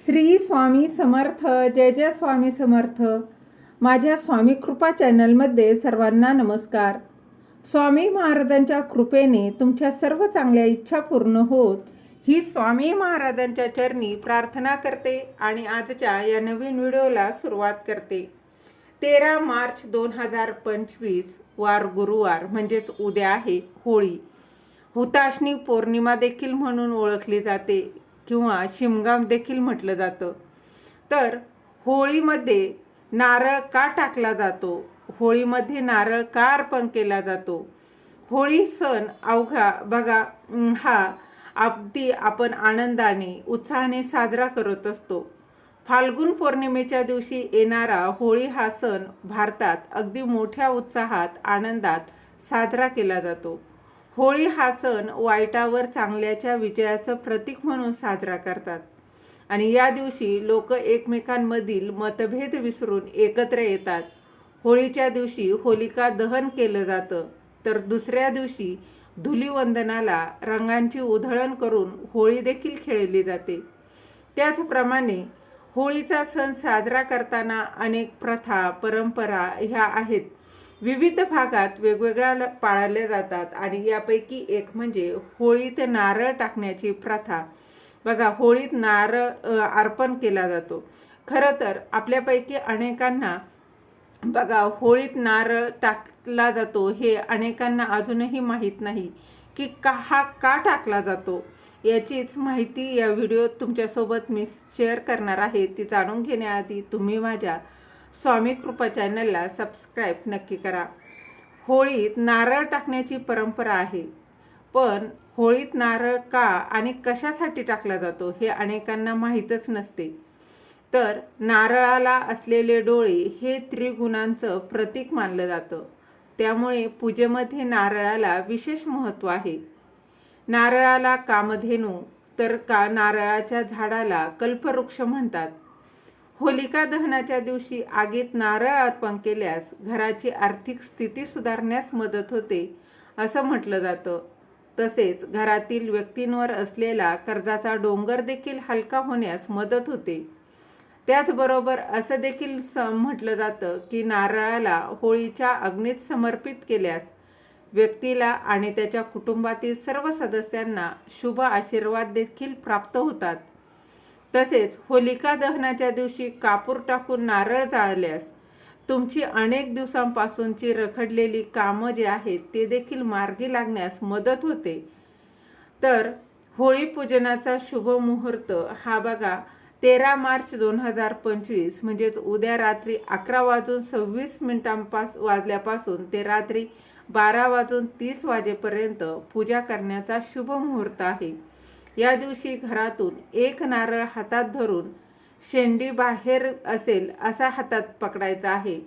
श्री स्वामी समर्थ जय जय स्वामी समर्थ. माझ्या स्वामी कृपा चॅनलमध्ये सर्वांना नमस्कार. स्वामी महाराजांच्या कृपेने तुमच्या सर्व चांगल्या इच्छा पूर्ण होत ही स्वामी महाराजांच्या चरणी प्रार्थना करते आणि आजच्या या नवीन व्हिडिओला सुरुवात करते. तेरा मार्च दोन हजार पंचवीस वार गुरुवार म्हणजेच उद्या आहे होळी. हुताशनी पौर्णिमा देखील म्हणून ओळखली जाते. किंवा शिमगाम देखील म्हटलं जातं. तर होळीमध्ये नारळ का टाकला जातो? होळीमध्ये नारळ का अर्पण केला जातो? होळी सण अवघा बघा हा अगदी आपण आनंदाने उत्साहाने साजरा करत असतो. फाल्गुन पौर्णिमेच्या दिवशी येणारा होळी हा सण भारतात अगदी मोठ्या उत्साहात आनंदात साजरा केला जातो. होळी हा सण वाईटावर चांगल्याच्या विजयाचं प्रतीक म्हणून साजरा करतात. आणि या दिवशी लोक एकमेकांमधील मतभेद विसरून एकत्र येतात. होळीच्या दिवशी होलिका दहन केलं जातं. तर दुसऱ्या दिवशी धुलीवंदनाला रंगांची उधळण करून होळी देखील खेळली जाते. त्याचप्रमाणे होळीचा सण साजरा करताना अनेक प्रथा परंपरा ह्या आहेत. विविध भागात वेगवेगळ्या ल- पाळल्या जातात आणि यापैकी एक म्हणजे होळीत नारळ टाकण्याची प्रथा. बघा होळीत नारळ अर्पण केला जातो. खरं तर आपल्यापैकी अनेकांना बघा होळीत नारळ टाकला जातो हे अनेकांना अजूनही माहीत नाही की का हा का टाकला जातो. याचीच माहिती या व्हिडिओत तुमच्यासोबत मी शेअर करणार आहे. ती जाणून घेण्याआधी तुम्ही माझ्या स्वामी कृपा चॅनलला सबस्क्राईब नक्की करा. होळीत नारळ टाकण्याची परंपरा आहे. पण होळीत नारळ का आणि कशासाठी टाकला जातो हे अनेकांना माहीतच नसते. तर नारळाला असलेले डोळे हे त्रिगुणांचं प्रतीक मानलं जातं. त्यामुळे पूजेमध्ये नारळाला विशेष महत्त्व आहे. नारळाला कामधेनू तर का नारळाच्या झाडाला कल्पवृक्ष म्हणतात? होलिका दहनाच्या दिवशी आगीत नारळ अर्पण केल्यास घराची आर्थिक स्थिती सुधारण्यास मदत होते असं म्हटलं जातं. तसेच घरातील व्यक्तींवर असलेला कर्जाचा डोंगर देखील हलका होण्यास मदत होते. त्याचबरोबर असं देखील स म्हटलं जातं की नारळाला होळीच्या अग्नीत समर्पित केल्यास व्यक्तीला आणि त्याच्या कुटुंबातील सर्व सदस्यांना शुभ आशीर्वाद देखील प्राप्त होतात. तसेच होलिका दहनाच्या दिवशी कापूर टाकून नारळ जाळल्यास तुमची अनेक दिवसांपासूनची रखडलेली कामं जे आहेत ते देखील मार्गी लागण्यास मदत होते. तर होळी पूजनाचा शुभ मुहूर्त हा बघा तेरा मार्च दोन हजार पंचवीस म्हणजेच उद्या रात्री अकरा वाजून सव्वीस मिनिटांपास वाजल्यापासून ते रात्री बारा वाजून तीस वाजेपर्यंत पूजा करण्याचा शुभ मुहूर्त आहे. या दिवशी घरातून एक नारळ हातात धरून शेंडी बाहेर असेल असा हातात पकडायचा आहे.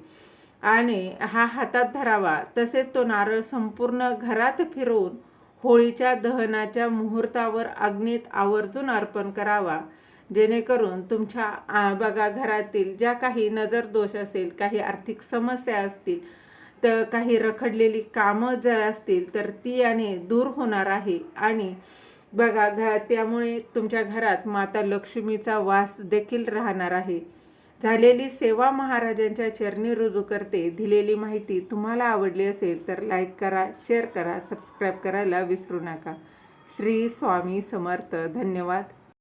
आणि हा हातात धरावा तसेच तो नारळ संपूर्ण घरात फिरवून होळीच्या दहनाच्या मुहूर्तावर अग्नीत आवर्जून अर्पण करावा. जेणेकरून तुमच्या बघा घरातील ज्या काही नजर दोष असेल काही आर्थिक समस्या असतील तर काही रखडलेली कामं जर असतील तर ती याने दूर होणार आहे. आणि बघा घ त्यामुळे तुमच्या घरात माता लक्ष्मीचा वास देखील राहणार आहे. झालेली सेवा महाराजांच्या चरणी रुजू करते. दिलेली माहिती तुम्हाला आवडली असेल तर लाईक करा शेअर करा सबस्क्राईब करायला विसरू नका. श्री स्वामी समर्थ. धन्यवाद.